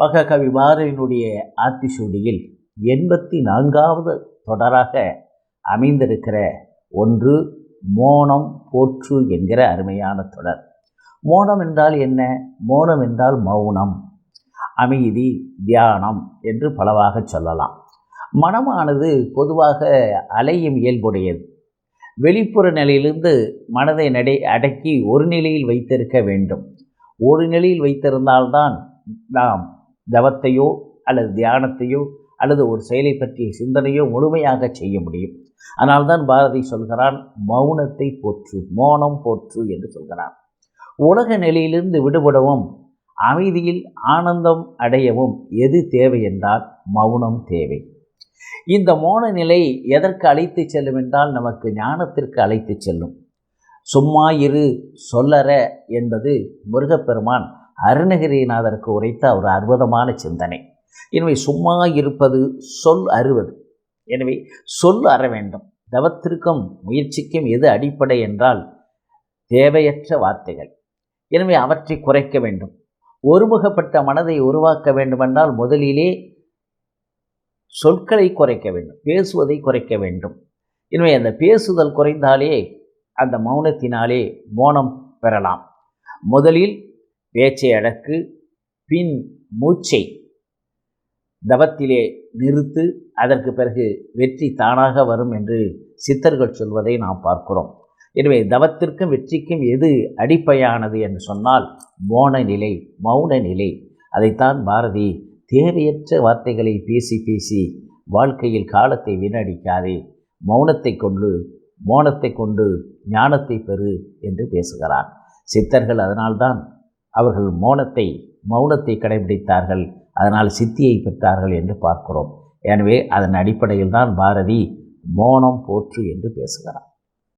மகாகவி பாரதியினுடைய ஆத்திசூடியில் எண்பத்தி நான்காவது தொடராக அமைந்திருக்கிற ஒன்று மோனம் போற்று என்கிற அருமையான தொடர். மோனம் என்றால் என்ன? மோனம் என்றால் மௌனம் அமைதி தியானம் என்று பலவாக சொல்லலாம். மனமானது பொதுவாக அலையும் இயல்புடையது. வெளிப்புற நிலையிலிருந்து மனதை நடை அடக்கி ஒரு நிலையில் வைத்திருக்க வேண்டும். ஒரு நிலையில் வைத்திருந்தால்தான் நாம் தவத்தையோ அல்லது தியானத்தையோ அல்லது ஒரு செயலை பற்றிய சிந்தனையோ முழுமையாக செய்ய முடியும். அதனால்தான் பாரதி சொல்கிறான் மௌனத்தை போற்று மௌனம் போற்று என்று சொல்கிறான். உலக நிலையிலிருந்து விடுபடவும் அமைதியில் ஆனந்தம் அடையவும் எது தேவை என்றால் மௌனம் தேவை. இந்த மௌன நிலை எதற்கு அழைத்து செல்லும் என்றால் நமக்கு ஞானத்திற்கு அழைத்து செல்லும். சும்மா இரு சொல்லற என்பது முருகப்பெருமான் அருணகிரிநாதருக்கு உரைத்த ஒரு அற்புதமான சிந்தனை. எனவே சும்மா இருப்பது சொல் அறுவது. எனவே சொல் அற வேண்டும். தவத்திற்கும் முயற்சிக்கும் எது அடிப்படை என்றால் தேவையற்ற வார்த்தைகள். எனவே அவற்றை குறைக்க வேண்டும். ஒருமுகப்பட்ட மனதை உருவாக்க வேண்டுமென்றால் முதலிலே சொற்களை குறைக்க வேண்டும். பேசுவதை குறைக்க வேண்டும். எனவே அந்த பேசுதல் குறைந்தாலே அந்த மௌனத்தினாலே மௌனம் பெறலாம். முதலில் பேச்சை அடக்கு பின் மூச்சை தவத்திலே நிறுத்து அதற்கு பிறகு வெற்றி தானாக வரும் என்று சித்தர்கள் சொல்வதை நாம் பார்க்கிறோம். எனவே தவத்திற்கும் வெற்றிக்கும் எது அடிப்படையானது என்று சொன்னால் மோன நிலை மௌன நிலை. அதைத்தான் பாரதி தேவையற்ற வார்த்தைகளை பேசி பேசி வாழ்க்கையில் காலத்தை வீணடிக்காதே மௌனத்தை கொண்டு மோனத்தை கொண்டு ஞானத்தை பெறு என்று பேசுகிறார் சித்தர்கள் அதனால்தான் அவர்கள் மௌனத்தை மௌனத்தை கடைபிடித்தார்கள். அதனால் சித்தியை பெற்றார்கள் என்று பார்க்கிறோம். எனவே அதன் அடிப்படையில் தான் பாரதி மௌனம் போற்று என்று பேசுகிறார்.